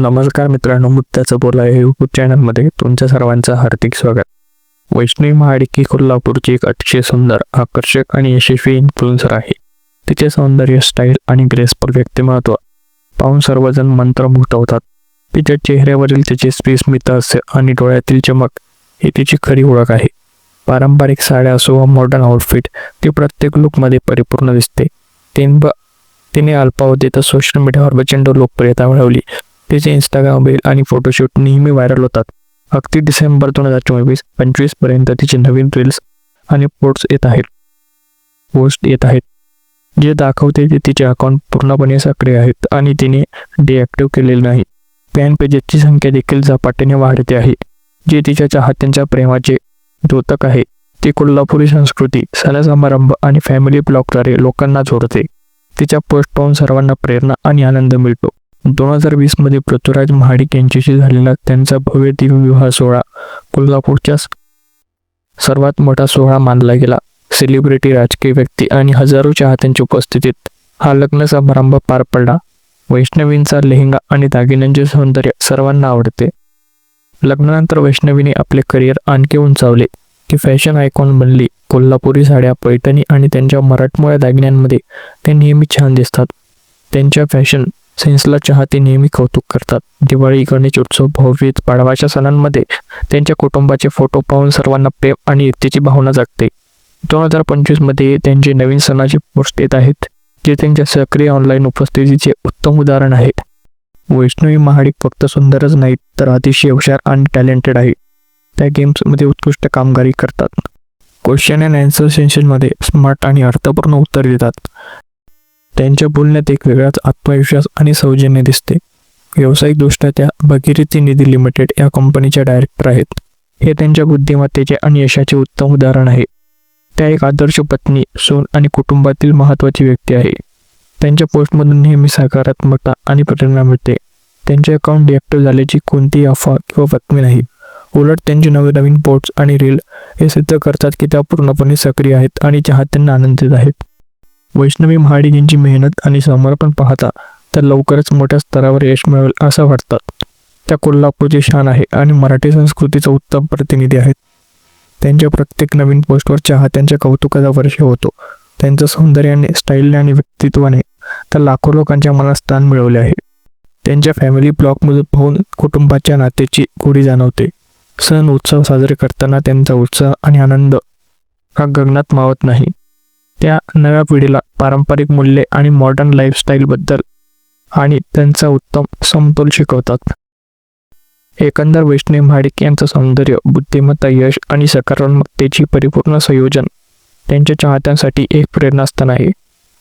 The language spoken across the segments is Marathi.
नमस्कार मित्रांनो मुद्द्याचं बोला या यूट्यूब चॅनलमध्ये तुमच्या सर्वांचं हार्दिक स्वागत. वैष्णवी महाडिकी कोल्हापूरची एक अतिशय सुंदर आकर्षक आणि यशस्वी इन्फ्लुएन्सर आहे. तिचे सौंदर्य स्टाईल आणि ग्रेसफुल व्यक्तिमत्व पाहून सर्वजण मंत्रमुग्ध होतात. तिच्या चेहऱ्यावरील तिचे स्मित हास्य आणि डोळ्यातील चमक ही तिची खरी ओळख आहे. पारंपरिक साड्या असो व मॉडर्न आउटफिट ती प्रत्येक लुकमध्ये परिपूर्ण दिसते. तिने तिने अल्पावधीतच सोशल मीडियावर प्रचंड लोकप्रियता मिळवली. तिचे इंस्टाग्राम रील आणि फोटोशूट नेहमी व्हायरल होतात. अगदी डिसेंबर दोन हजार चोवीस पंचवीसपर्यंत तिचे नवीन रील्स आणि पोस्ट येत आहेत. पोस्ट येत आहेत. जे दाखवते की तिचे अकाउंट पूर्णपणे सक्रिय आहेत आणि तिने डिॲक्टिव्ह केलेले नाही फॅन पेजेसची संख्या देखील झपाट्याने वाढते आहे. जे तिच्या चाहत्यांच्या प्रेमाचे द्योतक आहे ती कोल्हापुरी संस्कृती सण समारंभ आणि फॅमिली ब्लॉगद्वारे लोकांना जोडते. तिच्या पोस्ट पाहून सर्वांना प्रेरणा आणि आनंद मिळतो. दोन हजार वीसमध्ये पृथ्वीराज महाडिक यांच्याशी झालेला त्यांचा भव्य दिव्य विवाह सोहळा कोल्हापूरच्या सर्वात मोठा सोहळा मानला गेला. सेलिब्रिटी राजकीय व्यक्ती आणि हजारो चाहत्यांच्या उपस्थितीत हा लग्न समारंभ पार पडला. वैष्णवींचा लेहंगा आणि दागिन्यांचे सौंदर्य सर्वांना आवडते. लग्नानंतर वैष्णवीने आपले करिअर आणखी उंचावले. ती फॅशन आयकॉन बनली. कोल्हापुरी साड्या पैठणी आणि त्यांच्या मराठमोळ्या दागिन्यांमध्ये ते नेहमी छान दिसतात. त्यांच्या फॅशन सेन्सला चाहते नेहमी कौतुक करतात. दिवाळी गणेश उत्सव भाऊबीज पाडवाच्या सणांमध्ये त्यांच्या कुटुंबाचे फोटो पाहून सर्वांना प्रेम आणि एकतेची भावना जागते. दोन हजार पंचवीसमध्ये त्यांचे नवीन सणाचे पोस्ट येत आहेत जे त्यांच्या सक्रिय ऑनलाईन उपस्थितीचे उत्तम उदाहरण आहे वैष्णवी महाडिक फक्त सुंदरच नाहीत तर अतिशय हुशार आणि टॅलेंटेड आहे त्या गेम्समध्ये उत्कृष्ट कामगिरी करतात. क्वेश्चन अँड अँसर सेशनमध्ये स्मार्ट आणि अर्थपूर्ण उत्तर देतात. त्यांच्या बोलण्यात एक वेगळाच आत्मविश्वास आणि सौजन्य दिसते. व्यावसायिकदृष्ट्या त्या भगीरथी निधी लिमिटेड या कंपनीच्या डायरेक्टर आहेत. हे त्यांच्या बुद्धिमत्तेचे आणि यशाचे उत्तम उदाहरण आहे. त्या एक आदर्श पत्नी सून आणि कुटुंबातील महत्त्वाची व्यक्ती आहे. त्यांच्या पोस्टमधून नेहमी सकारात्मकता आणि प्रेरणा मिळते. त्यांचे अकाउंट डिॲक्टिव्ह झाल्याची कोणतीही अफवा किंवा बातमी नाही. उलट त्यांचे नवीन नवीन पोर्ट्स आणि रील हे सिद्ध करतात की त्या पूर्णपणे सक्रिय आहेत आणि चाहत्यांना आनंदित आहेत. वैष्णवी महाडिक यांची मेहनत आणि समर्पण पाहता तर लवकरच मोठ्या स्तरावर यश मिळेल असं वाटतात त्या कोल्हापूरची शान आहे आणि मराठी संस्कृतीचा उत्तम प्रतिनिधी आहेत. त्यांच्या प्रत्येक नवीन पोस्टवर चाहत्यांच्या कौतुकाचा वर्ष होतो. त्यांचं सौंदर्याने स्टाईलने आणि व्यक्तित्वाने तर लाखो लोकांच्या मनात स्थान मिळवले आहे. त्यांच्या फॅमिली ब्लॉकमधून पाहून कुटुंबाच्या नात्याची गोडी जाणवते. सण उत्सव साजरे करताना त्यांचा उत्साह आणि आनंद हा गगनात मावत नाही. त्या नव्या पिढीला पारंपरिक मूल्ये आणि मॉडर्न लाईफस्टाईलबद्दल आणि त्यांचा उत्तम समतोल शिकवतात. एकंदर वैष्णव महाडिक यांचं सौंदर्य बुद्धिमत्ता यश आणि सकारात्मकतेची परिपूर्ण संयोजन त्यांच्या चाहत्यांसाठी एक प्रेरणास्थान आहे.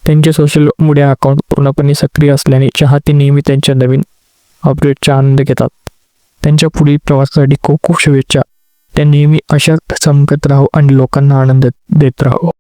त्यांचे सोशल मीडिया अकाउंट पूर्णपणे सक्रिय असल्याने चाहते नेहमी त्यांच्या नवीन अपडेटचा आनंद घेतात. त्यांच्या पुढील प्रवासासाठी खूप खूप शुभेच्छा. त्या नेहमी अशाच चमकत राहो आणि लोकांना आनंद देत राहो.